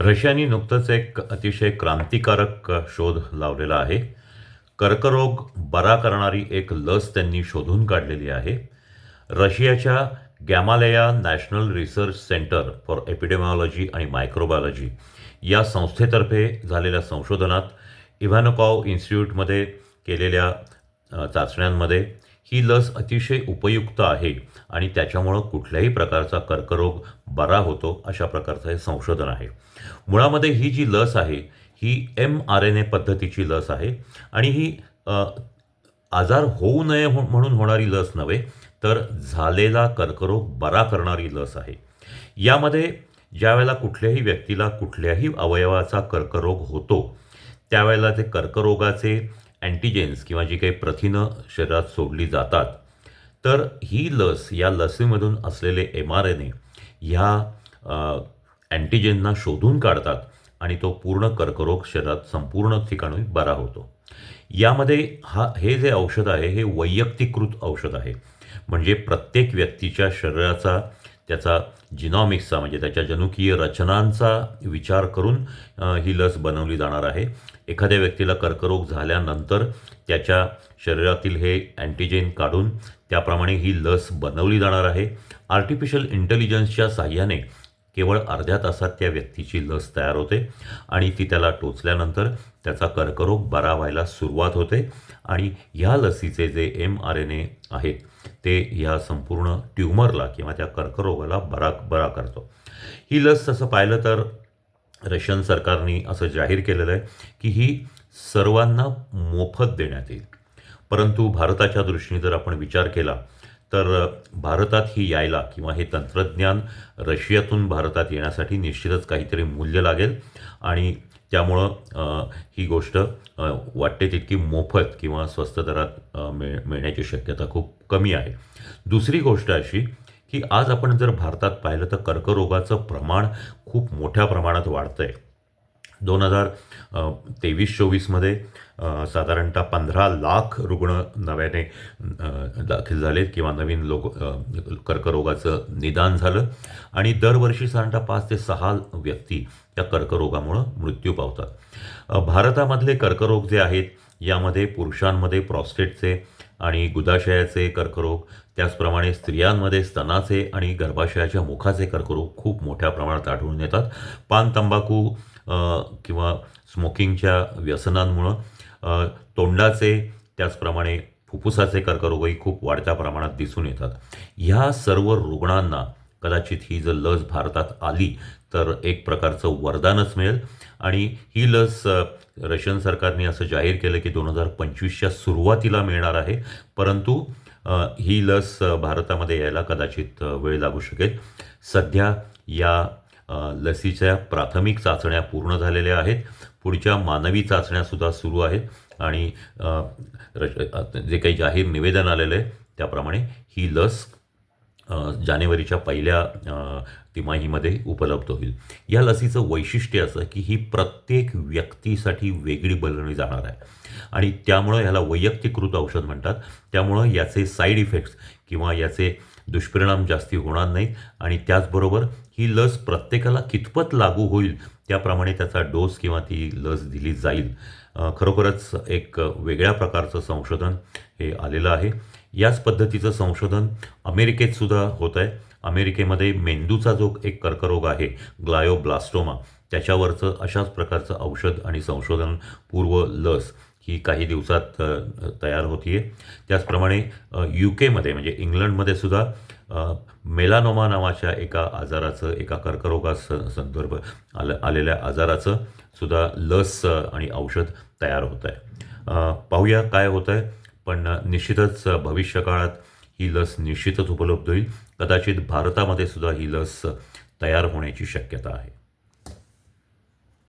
रशियाने नुकतंच एक अतिशय क्रांतिकारक शोध लावलेला आहे. कर्करोग बरा करणारी एक लस त्यांनी शोधून काढलेली आहे. रशियाच्या Gamaleya national research centre for epidemiology आणि मायक्रोबायोलॉजी या संस्थेतर्फे झालेल्या संशोधनात इव्हॅनोकॉव इन्स्टिट्यूटमध्ये केलेल्या चाचण्यांमध्ये ही लस अतिशय उपयुक्त आहे आणि त्याच्यामुळं कुठल्याही प्रकारचा कर्करोग बरा होतो अशा प्रकारचं हे संशोधन आहे. मुळामध्ये ही जी लस आहे ही एम आर एन ए पद्धतीची लस आहे आणि ही आजार होऊ नये हो म्हणून होणारी लस नव्हे तर झालेला कर्करोग बरा करणारी लस आहे. यामध्ये ज्यावेळेला कुठल्याही व्यक्तीला कुठल्याही अवयवाचा कर्करोग होतो त्यावेळेला ते कर्करोगाचे अँटीजेन्स किंवा जी काही प्रथिनं शरीरात सोडली जातात तर ही लस या लसीमधून असलेले एम आर एन ए ह्या अँटीजेनना शोधून काढतात आणि तो पूर्ण कर्करोग शरीरात संपूर्ण ठिकाणी बरा होतो. यामध्ये हा हे जे औषध आहे हे वैयक्तिकृत औषध आहे. म्हणजे प्रत्येक व्यक्तीच्या शरीराचा त्याचा जिनॉमिक्सचा म्हणजे त्याच्या जनुकीय रचनांचा विचार करून ही लस बनवली जाणार आहे. एखाद्या व्यक्तीला कर्करोग झाल्यानंतर त्याच्या शरीरातील हे अँटीजेन काढून त्याप्रमाणे ही लस बनवली जाणार आहे. आर्टिफिशियल इंटेलिजन्सच्या साह्याने केवळ अर्ध्या तासात त्या व्यक्तीची लस तयार होते आणि ती त्याला टोचल्यानंतर त्याचा कर्करोग बरा व्हायला सुरुवात होते. आणि ह्या लसीचे जे एम आर एन ए आहेत ते ह्या संपूर्ण ट्युमरला किंवा त्या कर्करोगाला बरा बरा करतो. ही लस तसं पाहिलं तर रशियन सरकारने असं जाहीर केलेलं आहे की ही सर्वांना मोफत देण्यात येईल. परंतु भारताच्या दृष्टीने जर आपण विचार केला तर भारतात ही यायला किंवा हे तंत्रज्ञान रशियातून भारतात येण्यासाठी निश्चितच काहीतरी मूल्य लागेल आणि त्यामुळं ही गोष्ट वाटते तितकी मोफत किंवा स्वस्त दरात मिळ मिळण्याची शक्यता खूप कमी आहे. दुसरी गोष्ट अशी की आज आपण जर भारतात पाहिलं तर कर्करोगाचं प्रमाण खूप मोठ्या प्रमाणात वाढतं आहे दोन हजार तेवीस चोवीसमध्ये साधारणतः पंधरा लाख रुग्ण नव्याने दाखल झालेत किंवा नवीन लोक कर्करोगाचं निदान झालं. आणि दरवर्षी साधारणतः पाच ते सहा व्यक्ती या कर्करोगामुळं मृत्यू पावतात. भारतामधले कर्करोग जे आहेत यामध्ये पुरुषांमध्ये प्रॉस्टेटचे आणि गुदाशयाचे कर्करोग त्याचप्रमाणे स्त्रियांमध्ये स्तनाचे आणि गर्भाशयाच्या मुखाचे कर्करोग खूप मोठ्या प्रमाणात आढळून येतात. पान तंबाखू किंवा स्मोकिंगच्या व्यसनांमुळं तोंडाचे त्याचप्रमाणे फुफ्फुसाचे कर्करोगही खूप वाढत्या प्रमाणात दिसून येतात. ह्या सर्व रुग्णांना कदाचित ही जर लस भारतात आली तर एक प्रकारचं वरदानच मिळेल. आणि ही लस रशियन सरकारने असं जाहीर केलं की दोन हजार पंचवीसच्या सुरुवातीला मिळणार आहे. परंतु ही लस भारतामध्ये यायला कदाचित वेळ लागू शकेल. सध्या या लसीच्या प्राथमिक चाचण्या पूर्ण झालेल्या आहेत. पुढच्या मानवी चाचण्यासुद्धा सुरू आहेत. आणि जे काही जाहीर निवेदन आलेलं आहे त्याप्रमाणे ही लस जानेवारीच्या पहिल्या तिमाहीमध्ये उपलब्ध होईल. या लसीचं वैशिष्ट्य असं की ही प्रत्येक व्यक्तीसाठी वेगळी बनवली जाणार आहे. आणि त्यामुळं ह्याला वैयक्तिकृत औषध म्हणतात. त्यामुळं याचे साईड इफेक्ट्स किंवा याचे दुष्परिणाम जास्ती होणार नाहीत. आणि त्याचबरोबर ही लस प्रत्येकाला कितपत लागू होईल त्याप्रमाणे त्याचा डोस किंवा ती लस दिली जाईल. खरोखरच एक वेगळ्या प्रकारचं संशोधन हे आलेलं आहे. याच पद्धतीचं संशोधन अमेरिकेतसुद्धा होत आहे अमेरिकेमध्ये मेंदूचा जो एक कर्करोग आहे ग्लायोब्लास्टोमा त्याच्यावरचं अशाच प्रकारचं औषध आणि संशोधन पूर्व लस ही काही दिवसात तयार होती आहे त्याचप्रमाणे यू केमध्ये म्हणजे इंग्लंडमध्ये सुद्धा मेलानोमा नावाच्या एका आजाराचं एका कर्करोगास संदर्भ आलं आलेल्या आजाराचं सुद्धा लस आणि औषध तयार होत आहे पाहूया काय होतं आहे पण निश्चितच भविष्यकाळात ही लस निश्चितच उपलब्ध होईल. कदाचित भारतामध्ये सुद्धा ही लस तयार होण्याची शक्यता आहे.